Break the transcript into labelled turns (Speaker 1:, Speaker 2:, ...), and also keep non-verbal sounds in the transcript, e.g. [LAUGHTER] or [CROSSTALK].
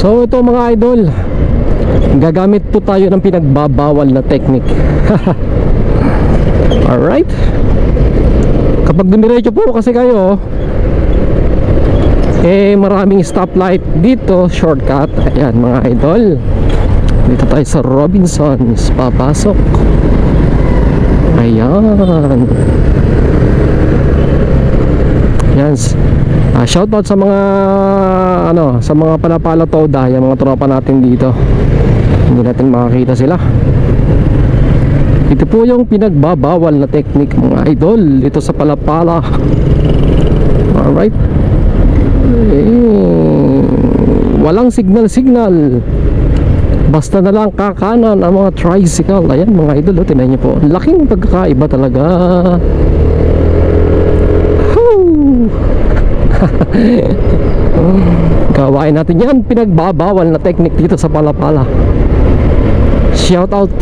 Speaker 1: So ito mga idol Gagamit po tayo ng pinagbabawal na technique. [LAUGHS] Alright. Kapag dumiretso po kasi kayo Eh maraming stoplight dito Shortcut. Ayan mga idol. Dito tayo sa Robinsons Papasok. Ayan Ah, shoutout sa mga ano, sa mga palapala toda, yung mga tropa natin dito. Hindi natin makakita sila. Ito po yung pinagbabawal na technique mga idol dito sa palapala. Alright. Eh, walang signal-signal. Basta na lang kakanan ang mga tricycle. Ayan mga idol, oh, tinan niyo po. Laking pagkakaiba talaga. [LAUGHS] Gawain natin yan. Pinagbabawal na technique dito sa Palapala. Shout out